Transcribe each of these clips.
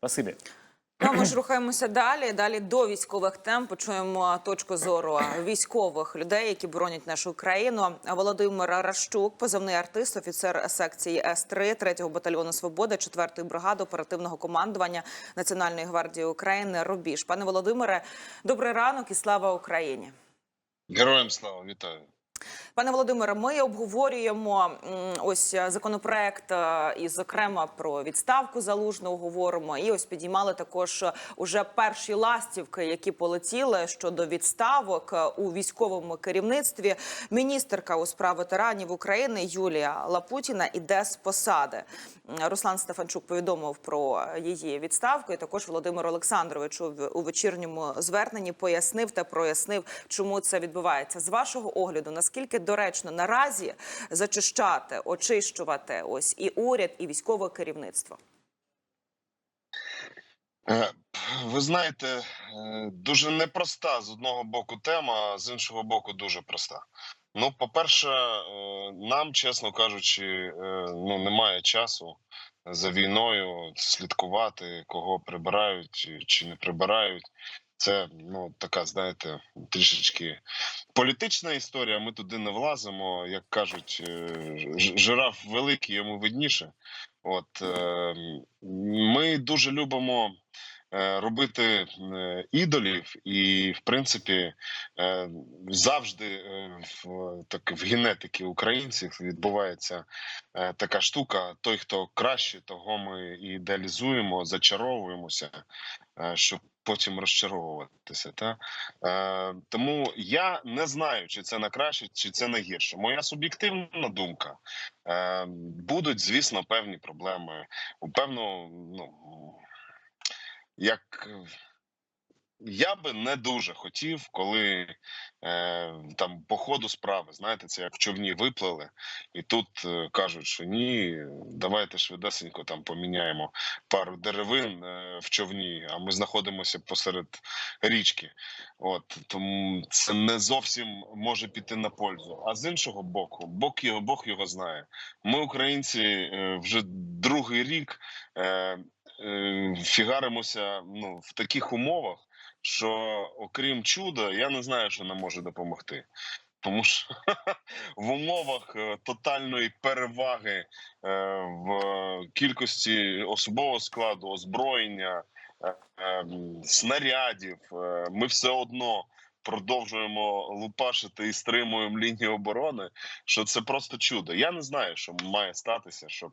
Спасибі. Ну, ми ж рухаємося далі. Далі до військових тем почуємо точку зору військових людей, які боронять нашу країну. Володимир Ращук, позивний артист, офіцер секції С-3 3-го батальйону Свобода, 4-ї бригади оперативного командування Національної гвардії України. Рубіж. Пане Володимире, добрий ранок і слава Україні. Героям слава вітаю. Пане Володимире, ми обговорюємо ось е, законопроект, е, і зокрема про відставку залужного говоримо. І ось підіймали також е, уже перші ластівки, які полетіли щодо відставок у військовому керівництві. Міністерка у справ ветеранів України Юлія Лапутіна іде з посади. Руслан Стефанчук повідомив про її відставку. І також Володимир Олександрович у вечірньому зверненні пояснив та прояснив, чому це відбувається. З вашого огляду, наскільки доречно наразі зачищати, очищувати ось і уряд, і військове керівництво? Е, Ви знаєте, е, дуже непроста з одного боку тема, з іншого боку, дуже проста. Ну, по-перше, е, нам, чесно кажучи, ну немає часу за війною слідкувати, кого прибирають чи не прибирають. Це ну така, знаєте, трішечки політична історія. Ми туди не влазимо. Як кажуть, е, жираф великий, йому видніше. От е, ми дуже любимо е, робити ідолів, і в принципі завжди в так в генетиці українців відбувається така штука: той, хто краще, того ми ідеалізуємо, зачаровуємося, щоб потім розчаровуватися. Та? Е, тому я не знаю, чи це на краще, чи це на гірше. Моя суб'єктивна думка. Е, будуть, звісно, певні проблеми. Певно, ну як я би не дуже хотів, коли е, там по ходу справи, знаєте, це як в човні виплили, і тут е, кажуть, що ні, давайте швидесенько там поміняємо пару деревин е, в човні, а ми знаходимося посеред річки. От тому це не зовсім може піти на пользу. А з іншого боку, Бог його Бог його знає. Ми, українці, е, вже другий рік е, е, фігаримося ну, в таких умовах, що окрім чуда, я не знаю, що нам може допомогти. Тому що в умовах е, тотальної переваги е, в кількості особового складу, озброєння, е, е, снарядів, ми все одно продовжуємо лупашити і стримуємо лінію оборони. Що це просто чудо. Я не знаю, що має статися, щоб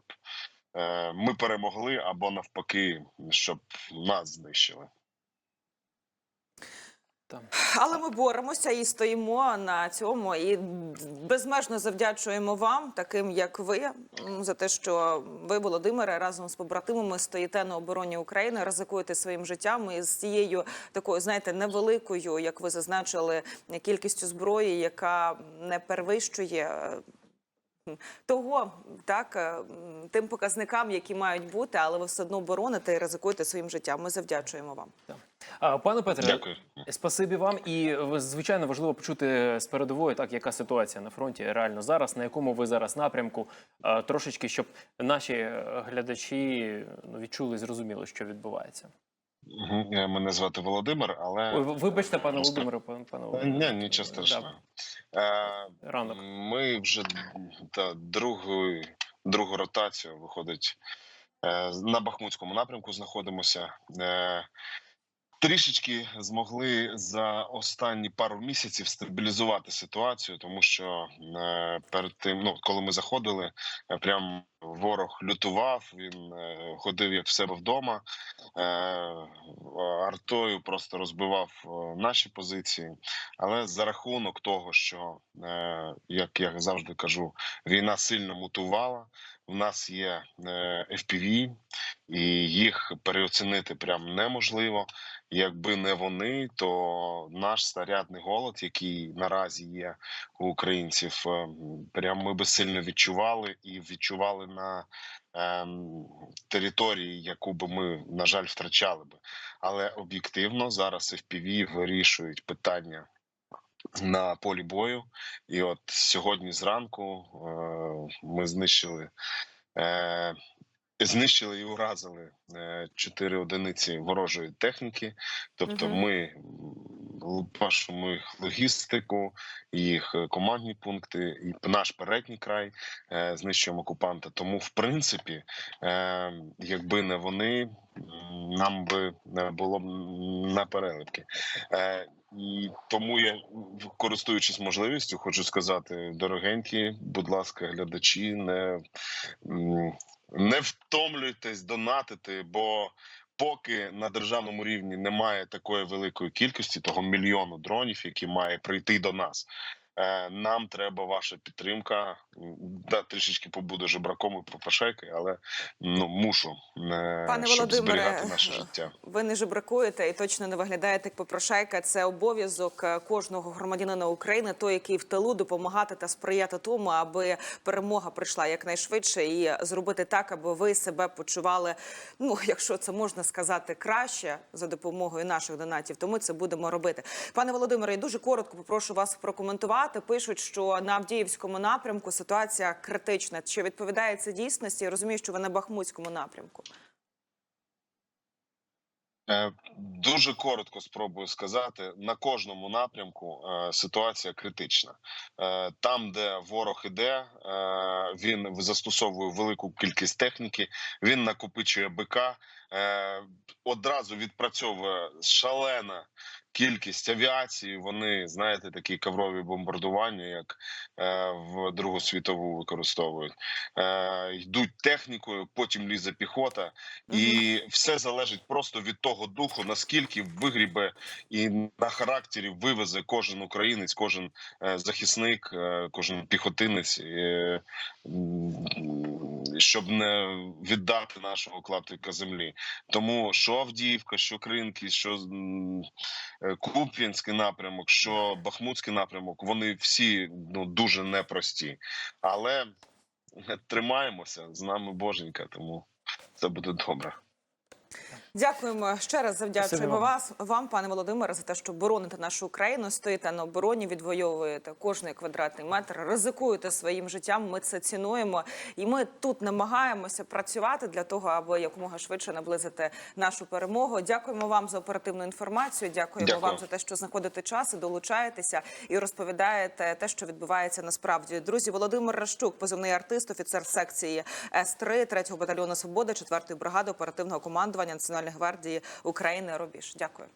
ми перемогли або навпаки, щоб нас знищили. Там. Але ми боремося і стоїмо на цьому, і безмежно завдячуємо вам, таким як ви, за те, що ви, Володимире, разом з побратимами стоїте на обороні України, ризикуєте своїм життям і з цією такою, знаєте, невеликою, як ви зазначили, кількістю зброї, яка не перевищує. Того так е, тим показникам, які мають бути, але ви все одно бороните і ризикуєте своїм життям. Ми завдячуємо вам. Пане Петре, Дякую. спасибі вам. І е, звичайно важливо почути з передової, так яка ситуація на фронті реально зараз, на якому ви зараз напрямку, трошечки, щоб наші е, глядачі ну, відчули і зрозуміли, що відбувається. Е, Мене звати Володимир, але Ой, вибачте, пане Володимире, пане Е, Володимире. Ні, нічого страшного. Е, Ранок. Ми вже та, другу, другу ротацію виходить на Бахмутському напрямку. Знаходимося. Трішечки змогли за останні пару місяців стабілізувати ситуацію, тому що перед тим, ну коли ми заходили, прям ворог лютував. Він е, ходив як в себе вдома, е, артою просто розбивав е, наші позиції. Але за рахунок того, що як я завжди кажу, війна сильно мутувала. У нас є FPV, і їх переоцінити прям неможливо. Якби не вони, то наш снарядний голод, який наразі є у українців, прям ми би сильно відчували і відчували на ем, території, яку би ми, на жаль, втрачали би. Але об'єктивно зараз FPV вирішують питання на полі бою. І от сьогодні зранку е, ми знищили е, знищили і уразили е, чотири одиниці ворожої техніки. Тобто, Мгм. ми бачимо їх логістику, їх е, командні пункти, і наш передній край е, знищуємо окупанта. Тому, в принципі, е, якби не вони, нам би не було б на переливки. І тому я, користуючись можливістю, хочу сказати, дорогенькі, будь ласка, глядачі, не, не втомлюйтесь донатити, бо поки на державному рівні немає такої великої кількості, того мільйону дронів, які має прийти до нас. Е, Нам треба ваша підтримка. Да, трішечки побуду жебраком і попрошайкою, але ну мушу е, Пане щоб Володимире, зберігати наше життя. Ви не жебракуєте і точно не виглядаєте як попрошайка. Це обов'язок е, кожного громадянина України, той, який в тилу допомагати та сприяти тому, аби перемога прийшла якнайшвидше, і зробити так, аби ви себе почували. Ну, якщо це можна сказати, краще за допомогою наших донатів, то ми це будемо робити. Пане Володимире, я дуже коротко попрошу вас прокоментувати. Пишуть, що на Авдіївському напрямку ситуація критична. Чи відповідає це дійсності? Я розумію, що ви на Бахмутському напрямку. Е, Дуже коротко спробую сказати: на кожному напрямку е, ситуація критична. Е, Там, де ворог іде, він застосовує велику кількість техніки, він накопичує БК, одразу відпрацьовує шалена кількість авіації. Вони знаєте, такі коврові бомбардування, як е, в Другу світову використовують. Е, Йдуть технікою, потім лізе піхота, і все залежить просто від того духу, наскільки вигрібе і на характері вивезе кожен українець, кожен е, захисник, е, кожен піхотинець, е, щоб не віддати нашого клаптика землі. Тому що Авдіївка, що Кринки, що е, Куп'янський напрямок, що Бахмутський напрямок, вони всі ну дуже непрості, але тримаємося з нами боженька, тому це буде добре. Дякуємо ще раз. Завдячуємо вас вам, пане Володимире, за те, що бороните нашу Україну, стоїте на обороні, відвоюєте кожний квадратний метр, ризикуєте своїм життям. Ми це цінуємо, і ми тут намагаємося працювати для того, аби якомога швидше наблизити нашу перемогу. Дякуємо вам за оперативну інформацію. Дякуємо Дякую. вам за те, що знаходите час і долучаєтеся і розповідаєте те, що відбувається насправді. Друзі, Володимир Ращук, позивний артист, офіцер секції С-3, 3-го батальйону Свобода, 4-ї бригади оперативного командування Національної гвардії України. Рубіж. Дякую.